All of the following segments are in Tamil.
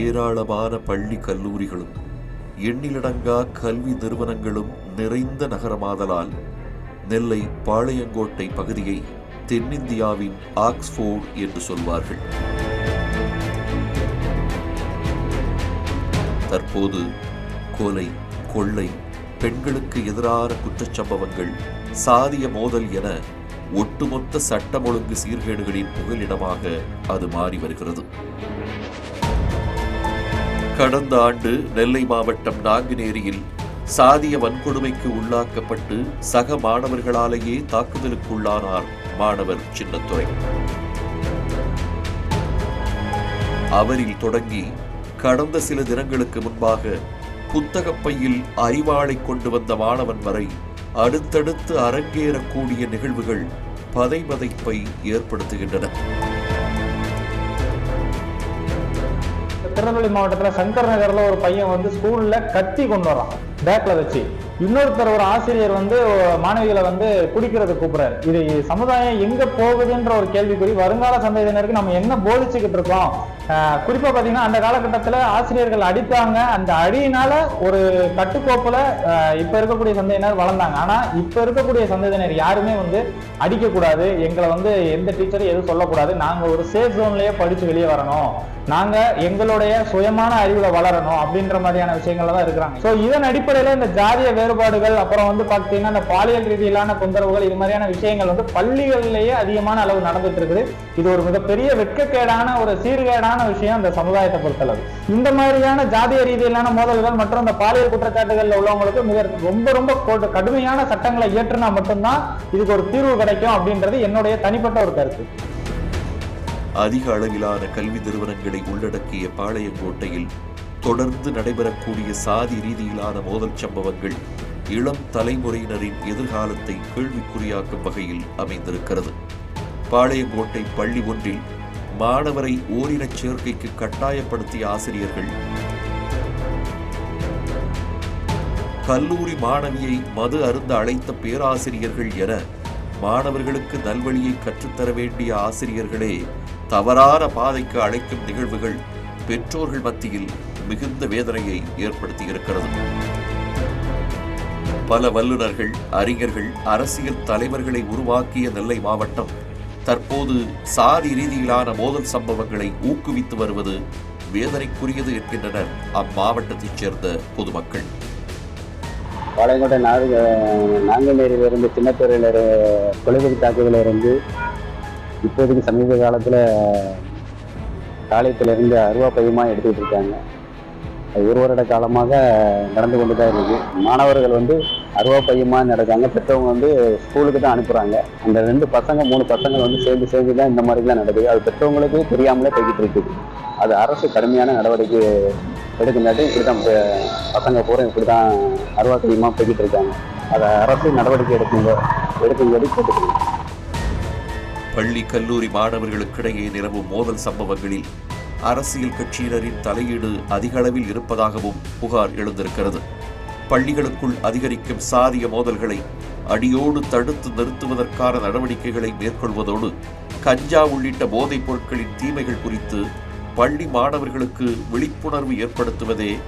ஏராளமான பள்ளி கல்லூரிகளும் எண்ணிலடங்கா கல்வி நிறுவனங்களும் நிறைந்த நகரமாதலால் நெல்லை பாளையங்கோட்டை பகுதியை தென்னிந்தியாவின் ஆக்ஸ்போர்டு என்று சொல்வார்கள். தற்போது கொலை கொள்ளை பெண்களுக்கு எதிரான குற்றச்சம்பவங்கள் சாதிய மோதல் என ஒட்டுமொத்த சட்டம் ஒழுங்கு சீர்கேடுகளின் புகலிடமாக அது மாறி வருகிறது. கடந்த ஆண்டு நெல்லை மாவட்டம் நாங்குநேரியில் சாதிய வன்கொடுமைக்கு உள்ளாக்கப்பட்டு சக மாணவர்களாலேயே தாக்குதலுக்குள்ளானார் மாணவர் சின்னத்துறை அவரில் தொடங்கி கடந்த சில தினங்களுக்கு முன்பாக புத்தகப்பையில் அறிவாளை கொண்டு வந்த மாணவன் வரை அடுத்தடுத்து அரங்கேறக்கூடிய நிகழ்வுகள் பதைபதைப்பை ஏற்படுத்துகின்றன. திருநெல்வேலி மாவட்டத்துல சங்கர் நகர்ல ஒரு பையன் வந்து ஸ்கூல்ல கத்தி கொண்டு வரான். பேக்கில் வச்சு. இன்னொருத்தர் ஒரு ஆசிரியர் வந்து மாணவிகளை வந்து குடிக்கிறது கூப்பிடுறாரு. இது சமுதாயம் எங்க போகுதுன்ற ஒரு கேள்விக்குறி வருங்கால சந்ததியினருக்கு நம்ம என்ன போதிச்சுக்கிட்டு இருக்கோம்? குறிப்பாக பார்த்தீங்கன்னா அந்த காலகட்டத்தில் ஆசிரியர்கள் அடித்தாங்க அந்த அடியினால ஒரு கட்டுக்கோப்பில் இப்போ இருக்கக்கூடிய சந்ததியினர் வளர்ந்தாங்க. ஆனால் இப்போ இருக்கக்கூடிய சந்ததியினர் யாருமே வந்து அடிக்கக்கூடாது. எங்களை வந்து எந்த டீச்சரும் எதுவும் சொல்லக்கூடாது. நாங்கள் ஒரு சேஃப் ஜோன்லேயே படித்து வெளியே வரணும். நாங்கள் எங்களுடைய சுயமான அறிவில் வளரணும் அப்படின்ற மாதிரியான விஷயங்கள்ல தான் இருக்கிறாங்க. ஸோ இதன் அடிப்படையில் இந்த ஜாதிய வேறுபாடுகள் அப்புறம் வந்து பார்த்தீங்கன்னா இந்த பாலியல் ரீதியிலான தொந்தரவுகள் இது மாதிரியான விஷயங்கள் வந்து பள்ளிகளிலேயே அதிகமான அளவு நடந்துட்டு இருக்குது. இது ஒரு மிகப்பெரிய வெட்கக்கேடான ஒரு சீர்கேடான விஷயம் அந்த சமுதாயத்தை பொறுத்தளவு. இந்த மாதிரியான ஜாதிய ரீதியிலான மோதல்கள் மற்றும் இந்த பாலியல் குற்றச்சாட்டுகள்ல உள்ளவங்களுக்கு மிக ரொம்ப ரொம்ப கடுமையான சட்டங்களை இயற்றினா மட்டும்தான் இதுக்கு ஒரு தீர்வு கிடைக்கும் அப்படின்றது என்னுடைய தனிப்பட்ட ஒரு கருத்து. அதிக அளவிலான கல்வி நிறுவனங்களை உள்ளடக்கிய பாளையங்கோட்டையில் தொடர்ந்து நடைபெறக்கூடிய சாதி ரீதியிலான மோதல் சம்பவங்கள் இளம் தலைமுறையினரின் எதிர்காலத்தை கேள்விக்குறியாக்கும் வகையில் அமைந்திருக்கிறது. பாளையங்கோட்டை பள்ளி ஒன்றில் மாணவரை ஓரினச் சேர்க்கைக்கு கட்டாயப்படுத்திய ஆசிரியர்கள் கல்லூரி மாணவியை மது அருந்த அழைத்த பேராசிரியர்கள் என மாணவர்களுக்கு நல்வழியை கற்றுத்தர வேண்டிய ஆசிரியர்களே தவறான பாதைக்கு அழைக்கும் நிகழ்வுகள் பெற்றோர்கள் மத்தியில் மிகுந்த வேதனையை ஏற்படுத்தியிருக்கிறது. பல வல்லுநர்கள் அறிஞர்கள் அரசியல் தலைவர்களை உருவாக்கிய நெல்லை மாவட்டம் தற்போது சாதி ரீதியிலான மோதல் சம்பவங்களை ஊக்குவித்து வருவது வேதனைக்குரியது என்கின்றனர் அம்மாவட்டத்தைச் சேர்ந்த பொதுமக்கள். பாளையங்கோட்டை நாடு நாங்கநேரிலிருந்து சின்னத்துறையில் கொலைவெறி தாக்குதலில் இருந்து இப்போதைக்கு சமீப காலத்தில் காலேஜிலிருந்து அருவா பையமாக எடுத்துக்கிட்டு இருக்காங்க. ஒரு வருட காலமாக நடந்து கொண்டு தான் இருக்குது மாணவர்கள் வந்து அருவா பையமாக நடக்காங்க. பெற்றவங்க வந்து ஸ்கூலுக்கு தான் அனுப்புகிறாங்க அந்த ரெண்டு பசங்க மூணு பசங்க வந்து சேர்ந்து சேர்ந்து தான் இந்த மாதிரிலாம் நடக்குது. அது பெற்றவங்களுக்கு தெரியாமலே போய்கிட்டு இருக்குது. அது அரசு கடுமையான நடவடிக்கை எடுக்குங்காட்டி இப்படி தான் பசங்க பூரா இப்படி தான் அருவா பையமாக போய்கிட்டு இருக்காங்க. அதை அரசு நடவடிக்கை எடுக்குங்க எடுக்கும்படி கேட்டுக்கணும் பள்ளி கல்லூரி மாணவர்களுக்கிடையே நிலவும் மோதல் சம்பவங்களில் அரசியல் கட்சியினரின் தலையீடு அதிக அளவில் இருப்பதாகவும் புகார் எழுந்திருக்கிறது. பள்ளிகளுக்குள் அதிகரிக்கும் சாதிய மோதல்களை அடியோடு தடுத்து நிறுத்துவதற்கான நடவடிக்கைகளை மேற்கொள்வதோடு கஞ்சா உள்ளிட்ட போதைப் பொருட்களின் தீமைகள் குறித்து பள்ளி மாணவர்களுக்கு விழிப்புணர்வு ஏற்படுத்துவதே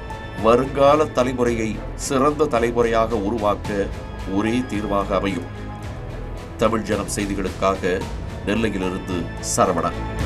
வருங்கால தலைமுறையை சிறந்த தலைமுறையாக உருவாக்க ஒரே தீர்வாக அமையும். தமிழ் ஜனம் செய்திகளுக்காக நெல்லையிலிருந்து சரவணன்.